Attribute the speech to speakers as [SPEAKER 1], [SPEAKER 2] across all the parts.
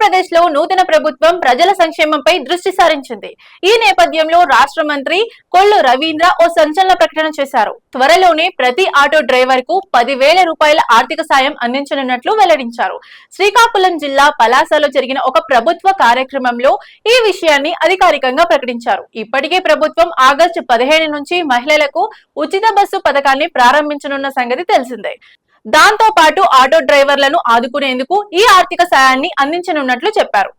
[SPEAKER 1] ఆంధ్రప్రదేశ్లో నూతన ప్రభుత్వం ప్రజల సంక్షేమంపై దృష్టి సారించింది. ఈ నేపథ్యంలో రాష్ట్ర మంత్రి కొల్లు రవీంద్ర ఓ సంచలన ప్రకటన చేశారు. త్వరలోనే ప్రతి ఆటో డ్రైవర్కు పదివేల రూపాయల ఆర్థిక సాయం అందించనున్నట్లు వెల్లడించారు. శ్రీకాకుళం జిల్లా పలాసలో జరిగిన ఒక ప్రభుత్వ కార్యక్రమంలో ఈ విషయాన్ని అధికారికంగా ప్రకటించారు. ఇప్పటికే ప్రభుత్వం ఆగస్టు పదిహేను నుంచి మహిళలకు ఉచిత బస్సు పథకాన్ని ప్రారంభించనున్న సంగతి తెలిసిందే. దాంతో పాటు ఆటో డ్రైవర్లను ఆదుకునేందుకు ఈ ఆర్థిక సాయాన్ని అందించనున్నట్లు చెప్పారు.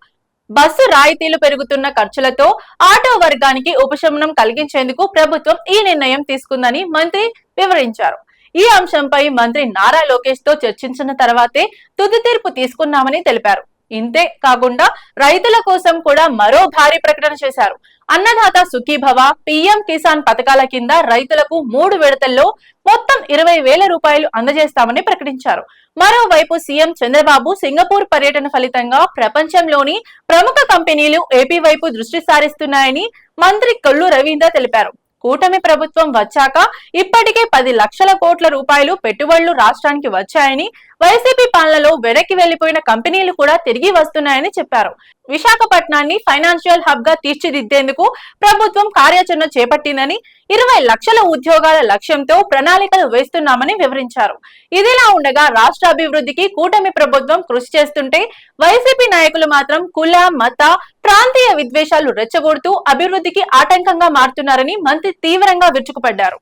[SPEAKER 1] బస్సు రాయితీలు పెరుగుతున్న ఖర్చులతో ఆటో వర్గానికి ఉపశమనం కలిగించేందుకు ప్రభుత్వం ఈ నిర్ణయం తీసుకుందని మంత్రి వివరించారు. ఈ అంశంపై మంత్రి నారా లోకేష్తో చర్చించిన తర్వాతే తుది తీర్పు తీసుకున్నామని తెలిపారు. ఇంతే కాకుండా రైతుల కోసం కూడా మరో భారీ ప్రకటన చేశారు. అన్నదాత సుఖీభవ పిఎం కిసాన్ పథకాల కింద రైతులకు మూడు విడతల్లో మొత్తం ఇరవై వేల రూపాయలు అందజేస్తామని ప్రకటించారు. మరోవైపు సీఎం చంద్రబాబు సింగపూర్ పర్యటన ఫలితంగా ప్రపంచంలోని ప్రముఖ కంపెనీలు ఏపీ వైపు దృష్టి సారిస్తున్నాయని మంత్రి కొల్లు రవీంద్ర తెలిపారు. కూటమి ప్రభుత్వం వచ్చాక ఇప్పటికే పది లక్షల కోట్ల రూపాయలు పెట్టుబడులు రాష్ట్రానికి వచ్చాయని వైసీపీ పాలనలో వెనక్కి వెళ్ళిపోయిన కంపెనీలు కూడా తిరిగి వస్తున్నాయని చెప్పారు. విశాఖపట్నాన్ని ఫైనాన్షియల్ హబ్గా తీర్చిదిద్దేందుకు ప్రభుత్వం కార్యాచరణ చేపట్టిందని ఇరవై లక్షల ఉద్యోగాల లక్ష్యంతో ప్రణాళికలు వేస్తున్నామని వివరించారు. ఇదిలా ఉండగా రాష్ట్ర అభివృద్ధికి కూటమి ప్రభుత్వం కృషి చేస్తుంటే వైసీపీ నాయకులు మాత్రం కుల మత ప్రాంతీయ విద్వేషాలు రెచ్చగొడుతూ అభివృద్ధికి ఆటంకంగా మారుతున్నారని మంత్రి తీవ్రంగా విరుచుకుపడ్డారు.